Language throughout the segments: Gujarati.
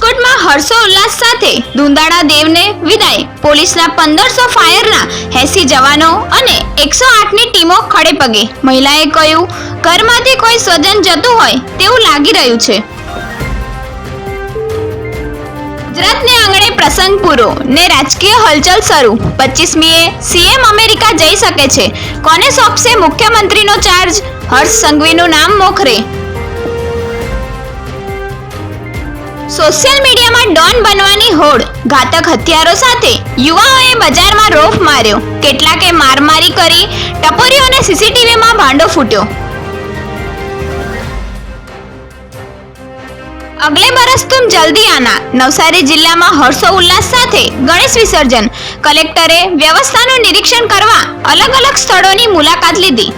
હર્ષોલ્લાસ સાથે ધુંધાળા દેવને વિદાય. પોલીસના પંદરસો ફાયરના એસી જવાનો અને એકસો આઠની ટીમો ખડે પગે. મહિલાએ કહ્યું, ઘરમાંથી કોઈ સ્વજન જતું હોય તેવું લાગી રહ્યું છે. ગુજરાતને આંગણે પ્રસંગ પૂરો ને રાજકીય હલચલ શરૂ. પચીસમીએ સીએમ અમેરિકા જઈ શકે છે. કોને સોંપશે મુખ્યમંત્રીનો ચાર્જ હર્ષ સંઘવીનું નામ મોખરે. સોશિયલ મીડિયામાં ડોન બનવાની હોડ, ઘાતક હથિયારો સાથે યુવાઓએ બજારમાં રોફ માર્યો. કેટલાકે મારમારી કરી ટપોરીઓને સીસીટીવીમાં ભાંડો ફૂટ્યો. અગલે બરસ તુમ જલ્દી આના. નવસારી જિલ્લામાં હર્ષો ઉલ્લાસ સાથે ગણેશ વિસર્જન. કલેક્ટરે વ્યવસ્થાનું નિરીક્ષણ કરવા અલગ અલગ સ્થળોની મુલાકાત લીધી.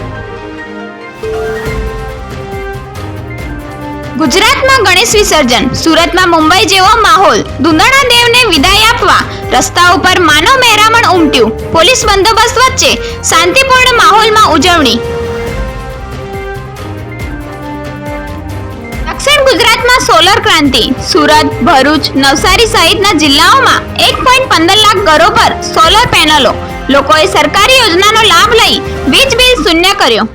ગુજરાતમાં ગણેશ વિસર્જન, સુરતમાં મુંબઈ જેવો માહોલ. ધૂંધણા દેવને વિદાય આપવા, રસ્તા ઉપર માનવ મહેરામણ ઉમટ્યું. પોલીસ બંદોબસ્ત વચ્ચે શાંતિપૂર્ણ માહોલમાં ઉજવણી. દક્ષિણ ગુજરાતમાં સોલર ક્રાંતિ. સુરત, ભરૂચ, નવસારી સહિતના જિલ્લાઓમાં એક પોઈન્ટ પંદર લાખ ઘરો પર સોલર પેનલો. લોકોએ સરકારી યોજનાનો લાભ લઈ વીજ બિલ શૂન્ય કર્યો.